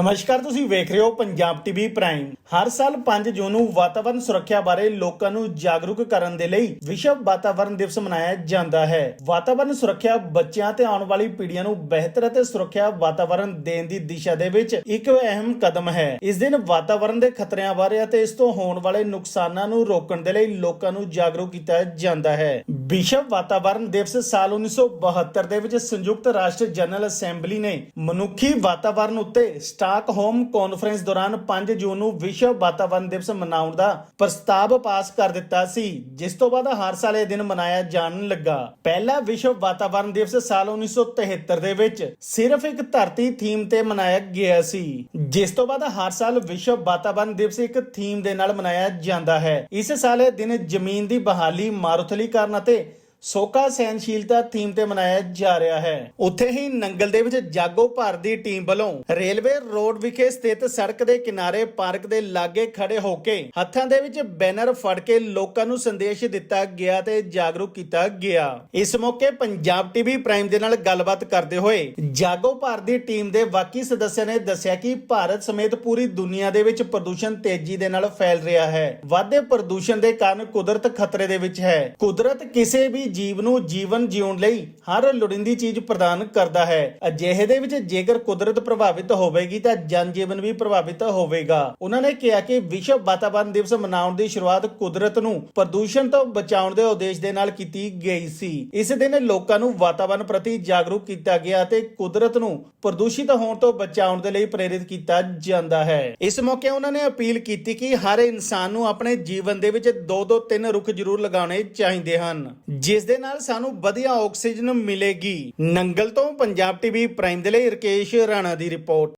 ਨਮਸਕਾਰ, ਤੁਸੀਂ ਵੇਖ ਰਹੇ ਹੋ ਪੰਜਾਬ ਟੀਵੀ ਪ੍ਰਾਈਮ। ਹਰ ਸਾਲ 5 ਜੂਨ ਨੂੰ ਵਾਤਾਵਰਣ ਸੁਰੱਖਿਆ ਬਾਰੇ ਲੋਕਾਂ ਨੂੰ ਜਾਗਰੂਕ ਕਰਨ ਦੇ ਲਈ ਵਿਸ਼ਵ ਵਾਤਾਵਰਣ ਦਿਵਸ ਮਨਾਇਆ ਜਾਂਦਾ ਹੈ। ਵਾਤਾਵਰਣ ਸੁਰੱਖਿਆ ਬੱਚਿਆਂ ਤੇ ਆਉਣ ਵਾਲੀ ਪੀੜ੍ਹੀਆਂ ਨੂੰ ਬਿਹਤਰ ਅਤੇ ਸੁਰੱਖਿਆ ਵਾਤਾਵਰਣ ਦੇਣ ਦੀ ਦਿਸ਼ਾ ਦੇ ਵਿੱਚ ਇੱਕ ਅਹਿਮ ਕਦਮ ਹੈ। ਇਸ ਦਿਨ ਵਾਤਾਵਰਣ ਦੇ ਖਤਰਿਆਂ ਬਾਰੇ ਅਤੇ ਇਸ ਤੋਂ ਹੋਣ ਵਾਲੇ ਨੁਕਸਾਨਾਂ ਨੂੰ ਰੋਕਣ ਦੇ ਲਈ ਲੋਕਾਂ ਨੂੰ ਜਾਗਰੂਕ ਕੀਤਾ ਜਾਂਦਾ ਹੈ। ਵਿਸ਼ਵ ਵਾਤਾਵਰਣ ਦਿਵਸ ਸਾਲ 1972 ਦੇ ਵਿੱਚ ਸੰਯੁਕਤ ਰਾਸ਼ਟਰ ਜਨਰਲ ਅਸੈਂਬਲੀ ਨੇ ਮਨੁੱਖੀ ਵਾਤਾਵਰਣ ਉੱਤੇ ਸਟਾਕਹੋਮ ਕਾਨਫਰੰਸ ਦੌਰਾਨ 5 ਜੂਨ ਨੂੰ ਵਿਸ਼ਵ ਵਾਤਾਵਰਣ ਦਿਵਸ ਮਨਾਉਣ ਦਾ ਪ੍ਰਸਤਾਵ ਪਾਸ ਕਰ ਦਿੱਤਾ ਸੀ, ਜਿਸ ਤੋਂ ਬਾਅਦ ਹਰ ਸਾਲ ਇਹ ਦਿਨ ਮਨਾਇਆ ਜਾਣ ਲੱਗਾ। ਪਹਿਲਾ ਵਿਸ਼ਵ ਵਾਤਾਵਰਣ ਦਿਵਸ ਸਾਲ 1973 ਦੇ ਵਿੱਚ ਸਿਰਫ ਇੱਕ ਧਰਤੀ ਥੀਮ ਤੇ ਮਨਾਇਆ ਗਿਆ ਸੀ, ਜਿਸ ਤੋਂ ਬਾਅਦ ਹਰ ਸਾਲ ਵਿਸ਼ਵ ਵਾਤਾਵਰਣ ਦਿਵਸ ਇੱਕ ਥੀਮ ਦੇ ਨਾਲ ਮਨਾਇਆ ਜਾਂਦਾ ਹੈ। ਇਸ ਸਾਲ ਇਹ ਦਿਨ ਜ਼ਮੀਨ ਦੀ ਬਹਾਲੀ ਮਾਰੂਥਲੀਕਰਨ ਅਤੇ ਸੋਕਾ ਸਹਿਨਸ਼ੀਲਤਾ ਥੀਮ ਤੇ ਮਨਾਇਆ ਜਾ ਰਿਹਾ ਹੈ। ਉੱਥੇ ਹੀ ਨੰਗਲ ਦੇ ਵਿੱਚ ਜਾਗੋ ਭਾਰਤ ਦੀ ਟੀਮ ਵੱਲੋਂ ਰੇਲਵੇ ਰੋਡ ਵਿਖੇ ਸਥਿਤ ਸੜਕ ਦੇ ਕਿਨਾਰੇ ਪਾਰਕ ਦੇ ਲਾਗੇ ਖੜੇ ਹੋ ਕੇ ਹੱਥਾਂ ਦੇ ਵਿੱਚ ਬੈਨਰ ਫੜ ਕੇ ਲੋਕਾਂ ਨੂੰ ਸੰਦੇਸ਼ ਦਿੱਤਾ ਗਿਆ ਤੇ ਜਾਗਰੂਕ ਕੀਤਾ ਗਿਆ। ਇਸ ਮੌਕੇ ਪੰਜਾਬ ਟੀਵੀ ਪ੍ਰਾਈਮ ਦੇ ਨਾਲ ਗੱਲਬਾਤ ਕਰਦੇ ਹੋਏ ਜਾਗੋ ਭਾਰਤ ਦੀ ਟੀਮ ਦੇ ਬਾਕੀ ਸਦੱਸਿਆਂ ਨੇ ਦੱਸਿਆ ਕਿ ਭਾਰਤ ਸਮੇਤ ਪੂਰੀ ਦੁਨੀਆ ਦੇ ਵਿੱਚ ਪ੍ਰਦੂਸ਼ਣ ਤੇਜ਼ੀ ਦੇ ਨਾਲ ਫੈਲ ਰਿਹਾ ਹੈ। ਵਾਧੇ ਪ੍ਰਦੂਸ਼ਣ ਦੇ ਕਾਰਨ ਕੁਦਰਤ ਖਤਰੇ ਦੇ ਵਿੱਚ ਹੈ। ਕੁਦਰਤ ਕਿਸੇ ਵੀ ਜੀਵ ਨੂੰ ਜੀਵਨ ਜਿਉਣ ਲਈ ਹਰ ਲੋੜੀਂਦੀ ਚੀਜ਼ ਪ੍ਰਦਾਨ ਕਰਦਾ ਹੈ। ਅਜਿਹੇ ਦੇ ਵਿੱਚ ਜੇਕਰ ਕੁਦਰਤ ਪ੍ਰਭਾਵਿਤ ਹੋਵੇਗੀ ਤਾਂ ਜਨ ਜੀਵਨ ਵੀ ਪ੍ਰਭਾਵਿਤ ਹੋਵੇਗਾ। ਉਹਨਾਂ ਨੇ ਕਿਹਾ ਕਿ ਵਿਸ਼ਵ ਵਾਤਾਵਰਣ ਦਿਵਸ ਮਨਾਉਣ ਦੀ ਸ਼ੁਰੂਆਤ ਕੁਦਰਤ ਨੂੰ ਪ੍ਰਦੂਸ਼ਣ ਤੋਂ ਬਚਾਉਣ ਦੇ ਉਦੇਸ਼ ਦੇ ਨਾਲ ਕੀਤੀ ਗਈ ਸੀ। ਇਸ ਦਿਨ ਲੋਕਾਂ ਨੂੰ ਵਾਤਾਵਰਣ ਪ੍ਰਤੀ ਜਾਗਰੂਕ ਕੀਤਾ ਗਿਆ ਅਤੇ ਕੁਦਰਤ ਨੂੰ ਪ੍ਰਦੂਸ਼ਿਤ ਹੋਣ ਤੋਂ ਬਚਾਉਣ ਦੇ ਲਈ ਪ੍ਰੇਰਿਤ ਕੀਤਾ ਜਾਂਦਾ ਹੈ। ਇਸ ਮੌਕੇ ਉਹਨਾਂ ਨੇ ਅਪੀਲ ਕੀਤੀ ਕਿ ਹਰ ਇਨਸਾਨ ਨੂੰ ਆਪਣੇ ਜੀਵਨ ਦੇ ਵਿੱਚ ਦੋ ਦੋ ਤਿੰਨ ਰੁੱਖ ਜ਼ਰੂਰ ਲਗਾਉਣੇ ਚਾਹੀਦੇ ਹਨ। ਜਿਸ ਦੇ ਨਾਲ ਸਾਨੂੰ ਵਧੀਆ ਆਕਸੀਜਨ ਮਿਲੇਗੀ। ਨੰਗਲ ਤੋਂ ਪੰਜਾਬ ਟੀਵੀ ਪ੍ਰਾਈਮ ਦੇ ਲਈ ਰਕੇਸ਼ ਰਾਣਾ ਦੀ ਰਿਪੋਰਟ।